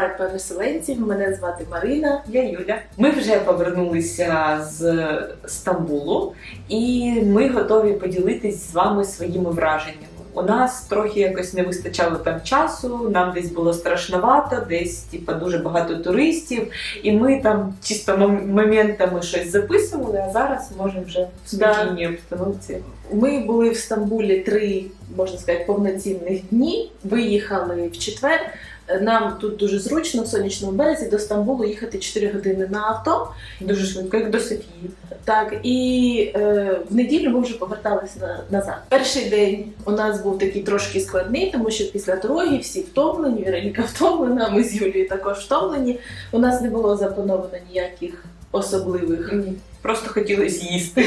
мемуари переселенців. Мене звати Марина. Я Юля. Ми вже повернулися з Стамбулу, і ми готові поділитись з вами своїми враженнями. У нас трохи якось не вистачало там часу, нам десь було страшновато, десь типа дуже багато туристів, і ми там чисто моментами щось записували, а зараз можемо вже в спокійній обстановці. Ми були в Стамбулі три, можна сказати, повноцінних дні. Виїхали в четвер. Нам тут дуже зручно в сонячному березі до Стамбулу їхати 4 години на авто. Дуже швидко, як до Софії. Так, і е, в неділю ми вже поверталися назад. Перший день у нас був такий трошки складний, тому що після дороги всі втомлені, Вероніка втомлена, ми з Юлією також втомлені. У нас не було заплановано ніяких особливих Ні, Просто хотілося їсти.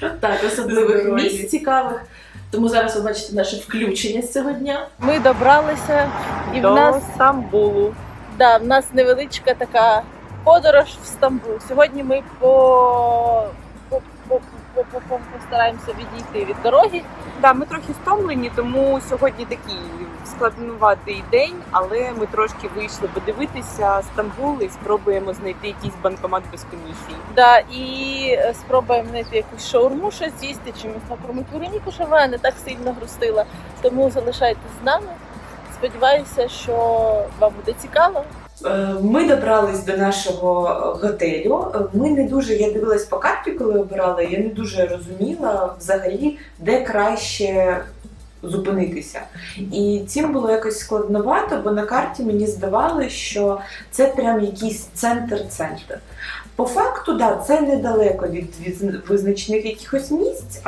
так, особливих місць цікавих. Тому зараз ви бачите наше включення з цього дня. Ми добралися, і до в нас Стамбулу. Да, в нас невеличка така подорож в Стамбул. Сьогодні ми по, по, по, по, по, по постараємося відійти від дороги. Да, ми трохи стомлені, тому сьогодні такий складнуватий день, але ми трошки вийшли подивитися Стамбул і спробуємо знайти якийсь банкомат без комісії. Да, і е, спробуємо знайти якусь шаурму, щось з'їсти, чимось накормити Вероніку, щоб вона не так сильно грустила. Тому залишайтесь з нами. Сподіваюся, що вам буде цікаво. Е, Ми добрались до нашого готелю. Е, Ми не дуже, я дивилась по карті, коли обирала, я не дуже розуміла взагалі, де краще зупинитися. І цим було якось складновато, бо на карті мені здавалося, що це прям якийсь центр-центр. По факту, да, це недалеко від, визначених якихось місць,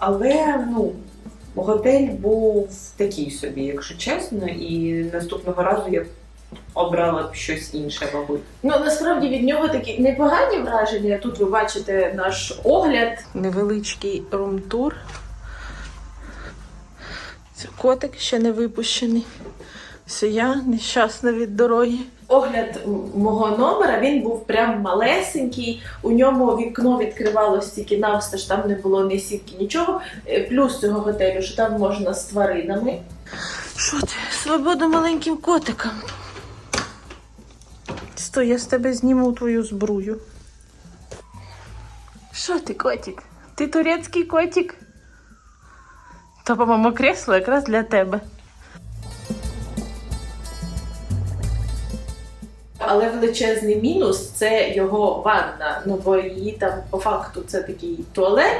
але ну. Готель був такий собі, якщо чесно, і наступного разу я обрала б щось інше, мабуть. Ну насправді від нього такі непогані враження. Тут ви бачите наш огляд. Невеличкий румтур. Це котик ще не випущений. Це я нещасна від дороги. Огляд мого номера він був прям малесенький. У ньому вікно відкривалось тільки навстаж, там не було ні сітки, нічого. Е, Плюс цього готелю, що там можна з тваринами. Що ти? Свобода маленьким котикам. Стой, я з тебе зніму твою збрую. Що ти, котик? Ти турецький котик? То, по-моєму, кресло якраз для тебе. Але величезний мінус це його ванна. Ну бо її там по факту це такий туалет.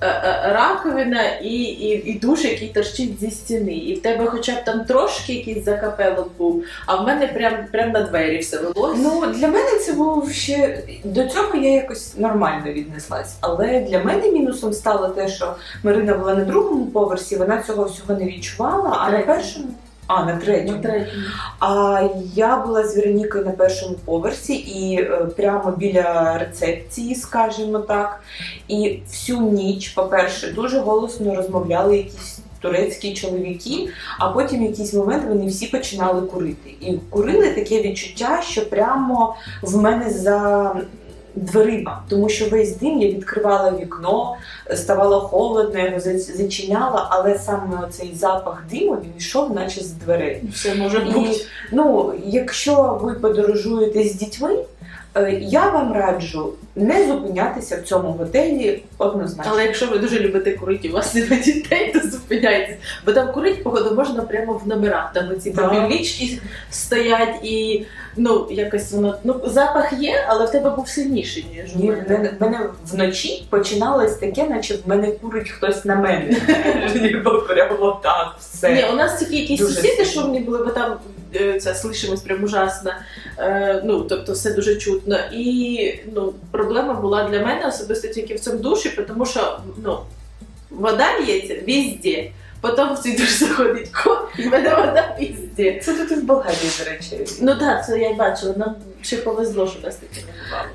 Е, е, Раковина і, і, і душ, який торчить зі стіни. І в тебе хоча б там трошки якийсь закапелок був, а в мене прям, прям на двері все велось. Ну для мене це був ще до цього я якось нормально віднеслась. Але для мене мінусом стало те, що Марина була на другому поверсі, вона цього всього не відчувала, а на першому. А, на третьому. На третьому. А я була з Веронікою на першому поверсі і е, прямо біля рецепції, скажімо так. І всю ніч, по-перше, дуже голосно розмовляли якісь турецькі чоловіки, а потім в якийсь момент вони всі починали курити. І курили таке відчуття, що прямо в мене за. Дверима, тому що весь дим я відкривала вікно, ставало холодно, я його зач- зачиняла, але саме цей запах диму він йшов, наче з дверей. Все може І, бути. ну, якщо ви подорожуєте з дітьми, е, я вам раджу не зупинятися в цьому готелі однозначно. Але якщо ви дуже любите курити, у вас немає дітей, то зупиняйтесь. Бо там курити, походу, можна прямо в номерах. Там ці мобільнички стоять і ну якось воно. Ну запах є, але в тебе був сильніший, ніж у Ні, в мене. мене, в мене вночі починалось таке, наче в мене курить хтось на мене. Ніби прямо так все. Ні, у нас тільки якісь Дуже сусіди сильно. шумні були, бо там е, це слышимось прям ужасно. Е, ну, тобто все дуже чутно. І ну, проблема була для мене особисто тільки в цьому душі, тому що ну, вода лється везде. Потім в цей душ заходить кот, і в мене вода везде. Це тут і в Болгарії, до речі. Ну так, це я бачила. Нам ще повезло, що нас таке не бувало.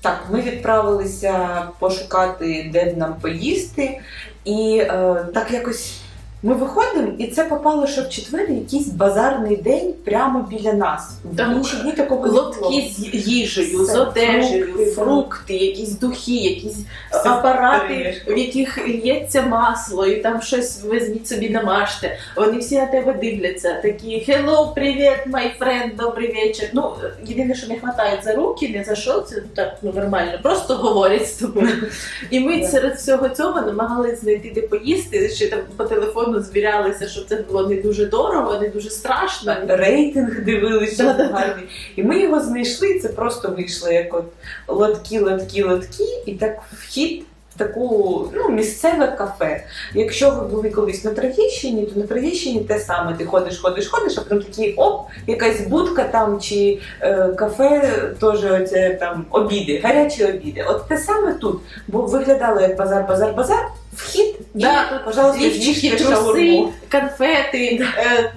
Так, ми відправилися пошукати, де б нам поїсти, і е, так якось Ми виходимо, і це попало, що в четвер якийсь базарний день прямо біля нас. В Там інші дні такого не було. Лотки з їжею, з Все, одежею, фрукти, фрукти, якісь духи, якісь Все апарати, в яких лється масло, і там щось візьміть собі намажте. Вони всі на тебе дивляться. Такі hello, привіт, my friend, добрий вечір. Ну єдине, що не хватає за руки, не за що, це так ну нормально, просто говорять з тобою. І ми серед всього цього намагалися знайти де поїсти. Ще там по телефону звірялися, що це було не дуже дорого, не дуже страшно. рейтинг дивилися Да-да. гарний. І ми його знайшли. Це просто вийшло як от лотки, лотки, лотки, і так вхід таку ну, місцеве кафе. Якщо ви були колись на Троєщині, то на Троєщині те саме. Ти ходиш, ходиш, ходиш, а потім такий оп, якась будка там чи е, кафе, теж оце там обіди, гарячі обіди. От те саме тут. Бо виглядало як базар, базар, базар, вхід Да, і, пожалуйста, лівчики, труси, конфети, е,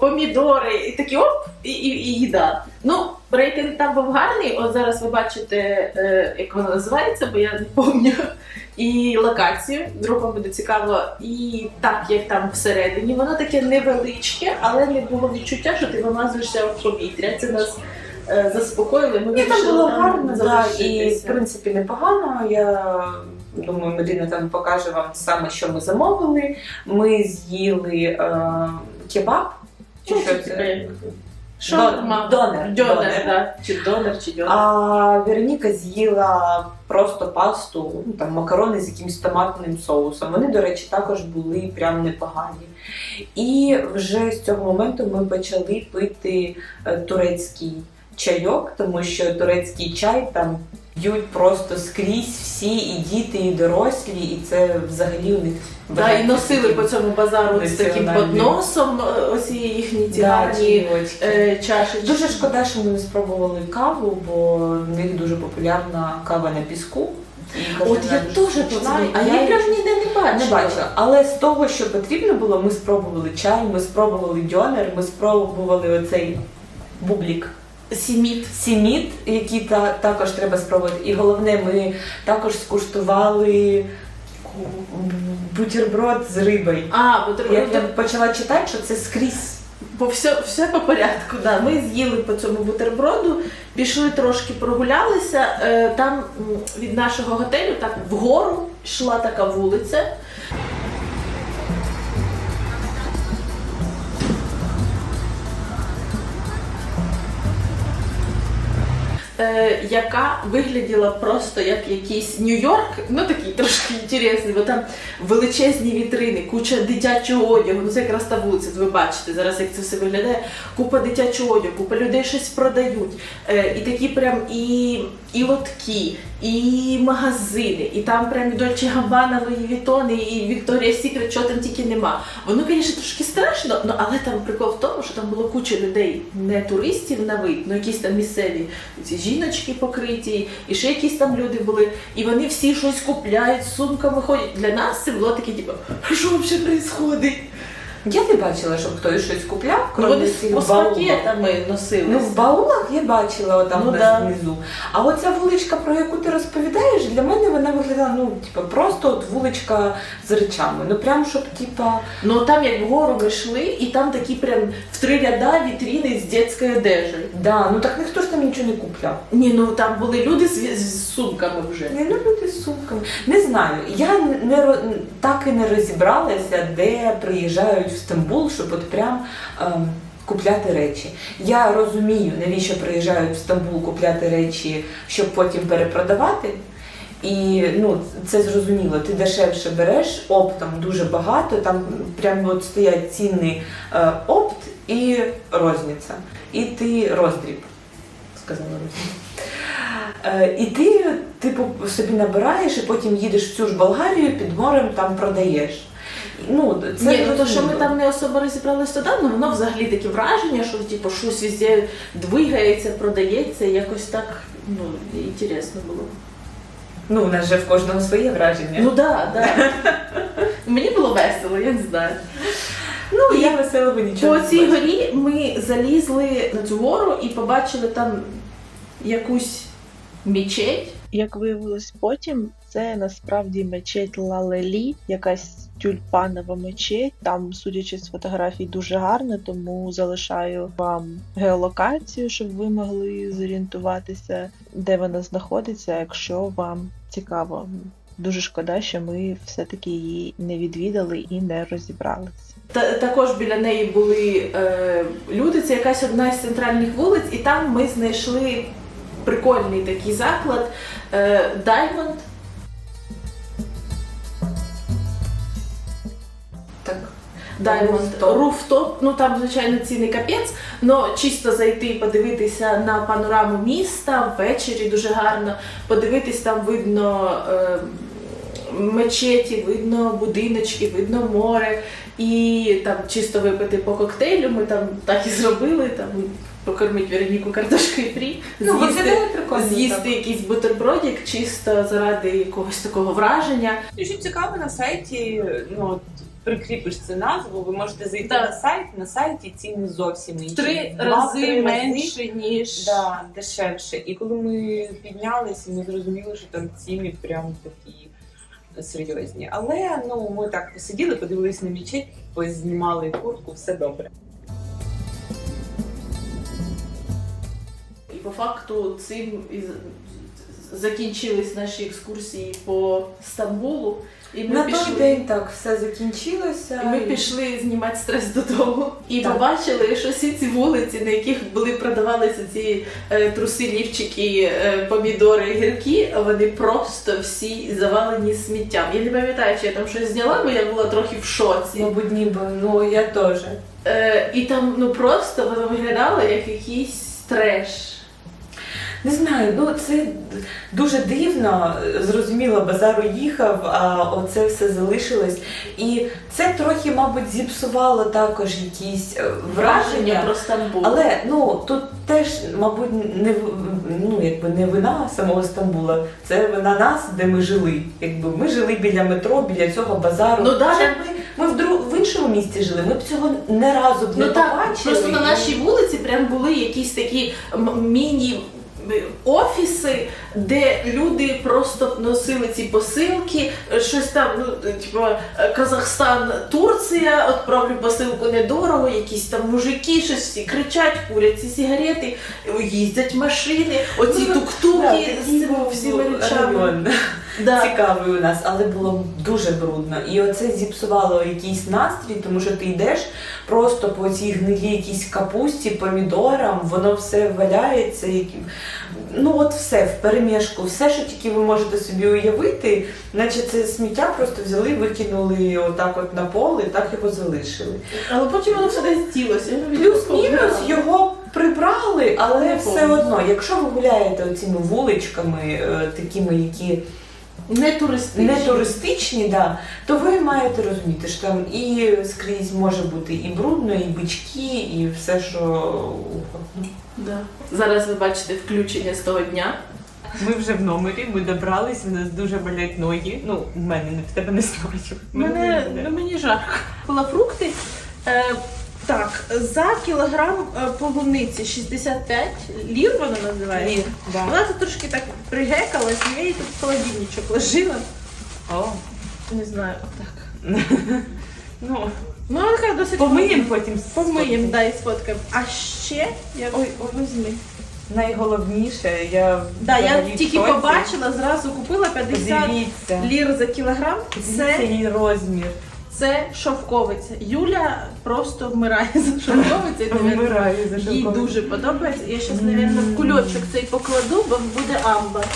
помідори, і такі оп, і, і, і їда. Ну, рейтинг там був гарний. От зараз ви бачите, е, як воно називається, бо я не пам'ятаю. І локацію, другому буде цікаво, і так як там всередині, воно таке невеличке, але не було відчуття, що ти вимазуєшся в повітря. Це нас е, заспокоїло. Ми Ні, там вирішили було гарно, да, і залишитися. в принципі непогано. Я думаю, Медина там покаже вам саме, що ми замовили. Ми з'їли е, кебаб. Чи Ну, що це це? таке. Що мав? Донор. Донер, донер. да. Чи донор, чи донор. А Вероніка з'їла просто пасту, ну там макарони з якимось томатним соусом. Вони, до речі, також були прям непогані. І вже з цього моменту ми почали пити е, турецький чайок, тому що турецький чай там п'ють просто скрізь всі, і діти, і дорослі, і це взагалі у них Да, і носили по цьому базару з таким подносом е, оці їхні да, гарні е, чашечки. Дуже шкода, що ми не спробували каву, бо в них дуже популярна кава на піску. От я теж починаю, а я я прям ніде не бачила. не бачила. Але з того, що потрібно було, ми спробували чай, ми спробували дьонер, ми спробували оцей бублік. Сіміт. Сіміт, який та, також треба спробувати. І головне, ми також скуштували бутерброд з рибою. А, Я, я почала читати, що це скрізь. Бо все, все по порядку. Да. Ми з'їли по цьому бутерброду, пішли трошки прогулялися. Е, Там від нашого готелю так вгору йшла така вулиця. Е, яка вигляділа просто як якийсь Нью-Йорк, ну такий трошки інтересний, бо там величезні вітрини, куча дитячого одягу. Ну це якраз та вулиця, ви бачите зараз, як це все виглядає. Купа дитячого одягу, купа людей щось продають. Е, і такі прям і, і лотки, і магазини, і там прям і Дольче Габбана, Луї Вітони, і Вікторія Сікрет, чого там тільки нема. Воно, звісно, трошки страшно, але там прикол в тому, що там було куча людей, не туристів на вид, ну якісь там місцеві ці жіночки покриті, і ще якісь там люди були, і вони всі щось купляють, сумками ходять. Для нас це було таке, типу, «А що взагалі відбувається? Я не бачила, щоб хтось щось купляв, Ну, крім вони цих з пакетами носили. Ну, в баулах я бачила отам Ну, десь да. внизу. А оця вуличка, про яку ти розповідаєш, для мене вона виглядала, ну, типу, просто от вуличка з речами. Ну прям щоб, типа, Ну там як вгору ми йшли, і там такі прям в три ряда вітрини з дитячою одежею. да, ну так ніхто ж там нічого не купляв. Ні, ну там були люди з, з сумками вже. Не люди з сумками. Не знаю. Я не так і не розібралася, де приїжджають в Стамбул, щоб от прям. Ем, Купляти речі. Я розумію, навіщо приїжджають в Стамбул купляти речі, щоб потім перепродавати. І ну, це зрозуміло, ти дешевше береш, оптом дуже багато, там прямо от стоять ціни е, опт і розниця. І ти роздріб. Сказала роздріб. Е, І ти, типу, собі набираєш і потім їдеш в цю ж Болгарію, під морем там продаєш. Ну, це Ні, ну то що ми там не особо розібралися туди, ну воно взагалі таке враження, що типу щось везде двигається, продається, якось так ну, інтересно було. Ну, у нас же в кожного своє враження. Ну да, да. Мені було весело, я не знаю. Ну, і я веселого нічого По цій горі ми залізли на цю гору і побачили там якусь мечеть. Як виявилось потім, це насправді мечеть Лалелі, якась тюльпанова мечеть. Там, судячи з фотографій, дуже гарно, тому залишаю вам геолокацію, щоб ви могли зорієнтуватися, де вона знаходиться, якщо вам цікаво. Дуже шкода, що ми все-таки її не відвідали і не розібралися. Та, також біля неї були е, люди, це якась одна з центральних вулиць, і там ми знайшли прикольний такий заклад е, Diamond. Diamond Rooftop. Ну там, звичайно, ціни капець, але чисто зайти, подивитися на панораму міста ввечері дуже гарно. Подивитись, там видно е, мечеті, видно будиночки, видно море. І там чисто випити по коктейлю. Ми там так і зробили. Там покормить Вероніку картошкою фрі, Ну, з'їсти, з'їсти якийсь бутербродик, чисто заради якогось такого враження. І що цікаво на сайті, ну прикріпиш цю назву, ви можете зайти Так. на сайт. На сайті ціни зовсім інші. Три Два, рази три менше, ніж Да, дешевше. І коли ми піднялися, ми зрозуміли, що там ціни прям такі серйозні. Але ну ми так посиділи, подивились на мічеть, познімали куртку, все добре. І по факту цим закінчились наші екскурсії по Стамбулу. І ми На пішли. той день так все закінчилося. І ми і- пішли знімати стрес додому і Так. побачили, що всі ці вулиці, на яких були продавалися ці е, труси, лівчики, е, помідори, гірки, вони просто всі завалені сміттям. Я не пам'ятаю, чи я там щось зняла, бо я була трохи в шоці. Мабуть, ніби, ну я теж. Е, і там ну просто воно виглядало як якийсь треш. Не знаю, ну це дуже дивно. Зрозуміло, базару їхав, а оце все залишилось. І це трохи, мабуть, зіпсувало також якісь е, Враження враження. про Стамбул. Але ну тут теж, мабуть, не ну якби не вина самого Стамбула, це вина нас, де ми жили. Якби ми жили біля метро, біля цього базару. Ну, да. Ми в друг в іншому місті жили, ми б цього не разу б не Ну так, просто на нашій вулиці прям були якісь такі міні. Офіси, де люди просто носили ці посилки, щось там, ну типу Казахстан, Турція, відправлю посилку недорого, якісь там мужики, щось всі кричать, курять ці сигарети, е, їздять машини, оці Ну, тук-туки з цими всіми речами. Да. цікавий у нас, але було дуже брудно. І оце зіпсувало якийсь настрій, тому що ти йдеш просто по цій гнилій якійсь капусті, помідорам, воно все валяється. Які... Ну от все в перемішку, все, що тільки ви можете собі уявити, наче це сміття просто взяли, викинули отак от на поле, так його залишили. Але потім воно все десь ділося. Плюс-мінус його прибрали, але Не все повністю. одно, якщо ви гуляєте оцими вуличками, е, такими, які не туристичні. не туристичні, да, то ви маєте розуміти, що там і скрізь може бути і брудно, і бички, і все, що угодно. Да. Зараз ви бачите включення з того дня. Ми вже в номері, ми добрались, у нас дуже болять ноги. Ну, в мене в тебе не знаю. Мене, ну, мені жарко. Була фрукти. Е, так, за кілограм е, полуниці 65 лір вона називається. Ні, да. Вона тут трошки так пригекалась, я її тут в холодильничок ложила. О. Не знаю, отак. Ну, Ну, вона така досить помиємо потім. Помиємо, да, і сфоткаємо. А ще я ой, ой, візьми. Найголовніше, я Да, я взагалі в тільки шоці. побачила, зразу купила 50 Подивіться. лір за кілограм. Подивіться Це її розмір. Це шовковиця. Юля просто вмирає за шовковицю. Вмираю за Їй шовковицю. дуже подобається. Я зараз, мабуть, в кульочок цей покладу, бо буде амбар.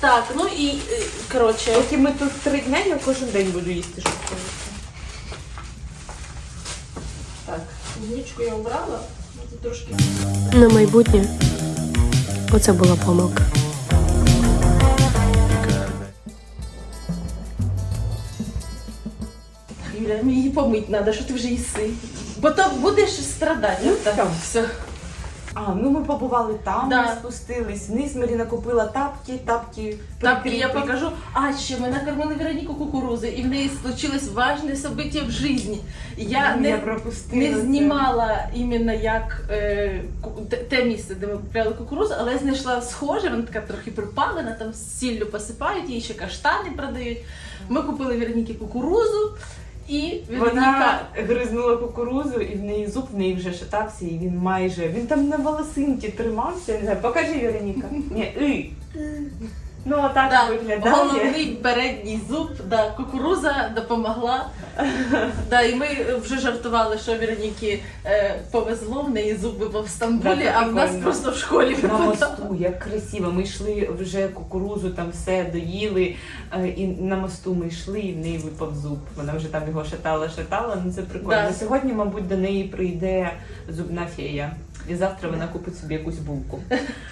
Так, ну і е, коротше, Поки ми тут три дня, я кожен день буду їсти шоколадку. так, клубничку я обрала. ну, Це трошки. На майбутнє. Оце була помилка. Юля, мені її помить треба, що ти вже їси. Бо то будеш страдати. Ну, так, все. А, ну ми побували там, Да. ми спустились вниз, Маріна купила тапки, тапки. Так, і я прикріпи. покажу. А ще ми накормили Вероніку кукурузи, і в неї случилось важне событие в житті. Я Ну, не пропустила не це. знімала іменно як е, ку- те- те місце, де ми купляли кукурузу, але я знайшла схоже, вона така трохи припалена, там з сіллю посипають, її ще каштани продають. Ми купили Вероніки кукурузу, і Вона гризнула кукурузу, і в неї зуб в неї вже шатався, і він майже. Він там на волосинці тримався. Я Не знаю, покажи, Вероніка. Ні. Ну, отак Да, виглядає. Головний передній зуб, да, кукуруза допомогла. Да, і ми вже жартували, що Вероніки е, повезло, в неї зуб випав в Стамбулі, Да, а в нас просто в школі На мосту, як красиво. Ми йшли вже кукурузу, там все доїли. е, І на мосту ми йшли, і в неї випав зуб. Вона вже там його шатала, шатала. Ну це прикольно. Да. Сьогодні, мабуть, до неї прийде зубна фея. І завтра вона купить собі якусь булку.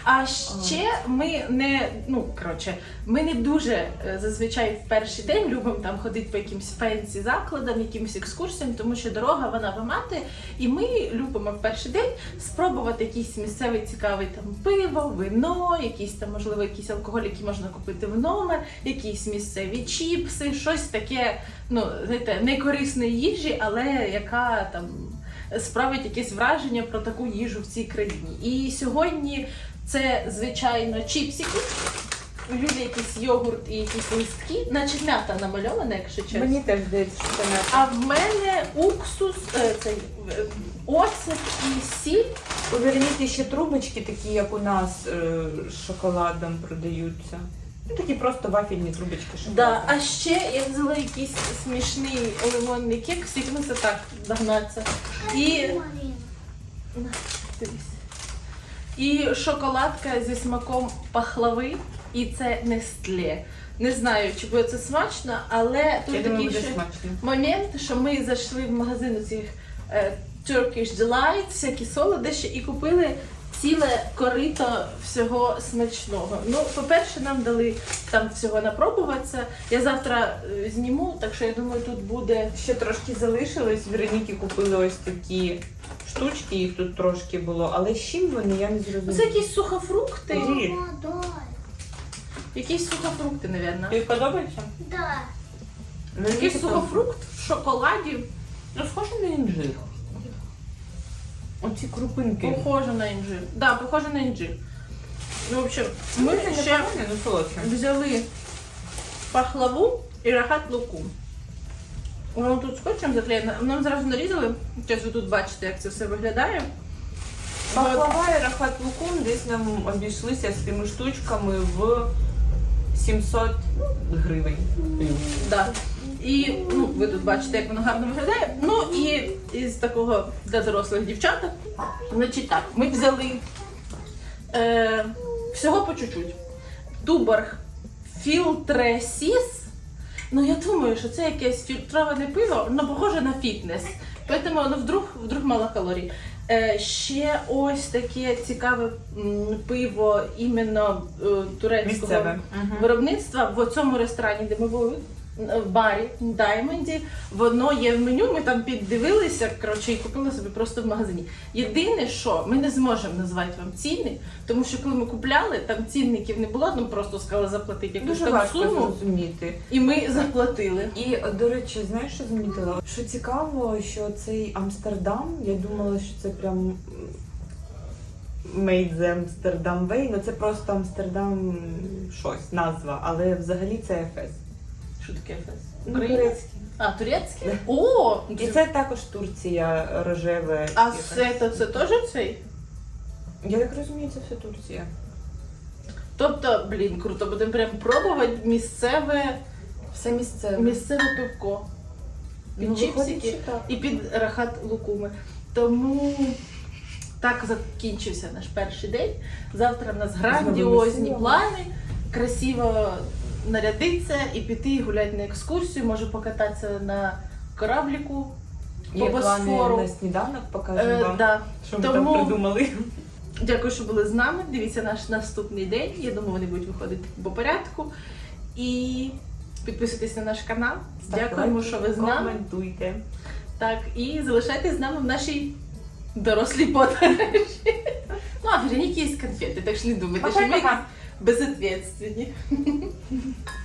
А ще ми не ну коротше, ми не дуже е, зазвичай в перший день любимо там ходити по якимсь фенсі закладам, якимось екскурсіям, тому що дорога вона вимати, і ми любимо в перший день спробувати якийсь місцевий цікавий там пиво, вино, якісь там можливо якісь алкоголь, які можна купити в номер, якісь місцеві чіпси, щось таке, ну знаєте, не їжі, але яка там справить якесь враження про таку їжу в цій країні. І сьогодні це, звичайно, чіпсики. У Юлі якийсь йогурт і якісь листки, наче м'ята намальована, якщо чесно. Мені теж здається, що це не А в мене уксус, е, цей е, оцет і сіль. Вероніки ще трубочки, такі, як у нас е, з шоколадом продаються. Ну, такі просто вафельні трубочки шоколаду. Да. А ще я взяла якийсь смішний лимонний кексик, ну це так догнаться. І Дивись. І шоколадка зі смаком пахлави, і це Нестле. Не знаю, чи буде це смачно, але тут Я думаю, такий буде ще смачно. момент, що ми зайшли в магазин цих е, Turkish Delight, всякі солодощі, і купили ціле корито всього смачного. Ну, по-перше, нам дали там всього напробуватися. Я завтра е, зніму, так що я думаю, тут буде Ще трошки залишилось. Вероніки купили ось такі штучки, їх тут трошки було, але з чим вони, я не зрозуміла. Це якісь сухофрукти. Ні. Якісь сухофрукти, мабуть. Тобі подобається? Да. Ну, Якийсь мені сухофрукт в шоколаді. Ну, схоже на інжир. Оці крупинки. Похоже на інжир. Да, похоже на інжир. Ну, в общем, ми Це ще ну взяли пахлаву і рахат луку. Воно тут скотчем заклеєно. Нам зразу нарізали. Зараз ви тут бачите, як це все виглядає. Баклава і рахат лукум десь нам обійшлися з тими штучками в 700 гривень. Да. І ну, ви тут бачите, як воно гарно виглядає. Ну і із такого для дорослих дівчаток. Значить так, ми взяли е, всього по чуть-чуть. Туборг фільтресіс. Ну я думаю, що це якесь фільтроване пиво, воно похоже на фітнес. Тому воно вдруг, вдруг мало калорій. Е, ще ось таке цікаве пиво іменно е, турецького Місцеве. виробництва в цьому ресторані, де ми були. В барі Даймонді, воно є в меню. Ми там піддивилися коротше, і купили собі просто в магазині. Єдине, що ми не зможемо назвати вам ціни, тому що коли ми купляли, там цінників не було, нам просто сказали заплатити якусь Дуже важко суму, зрозуміти. і ми заплатили. І, до речі, знаєш, що замітила? Що цікаво, що цей Амстердам, я думала, що це прям Made the Amsterdam Way, ну це просто Амстердам щось, назва, але взагалі це Ефес. Що таке Ефес? Ну, турецький. А, турецький? О! І це також Турція рожеве. А Ефес. це, то, це теж цей? Я так розумію, це все Турція. Тобто, блін, круто, будемо прям пробувати місцеве, Все місцеве. місцеве пивко. Під Ну, виходить, чіпсики. що так. і під рахат лукуми. Тому так закінчився наш перший день. Завтра в нас грандіозні плани. Красиво нарядитися і піти гуляти на екскурсію, може покататися на корабліку. По Босфору. на сніданок, покажемо Е, вам, да. що ми Тому- там придумали. Дякую, що були з нами. Дивіться наш наступний день. Я думаю, вони будуть виходити по порядку. І підписуйтесь на наш канал. Ставте Дякуємо, лайки, що ви з нами. Коментуйте. Так, і залишайтесь з нами в нашій дорослій подорожі. Ну, а в Вероніки є конфети, так що не думайте, що ми Пока-пока. Безответственні.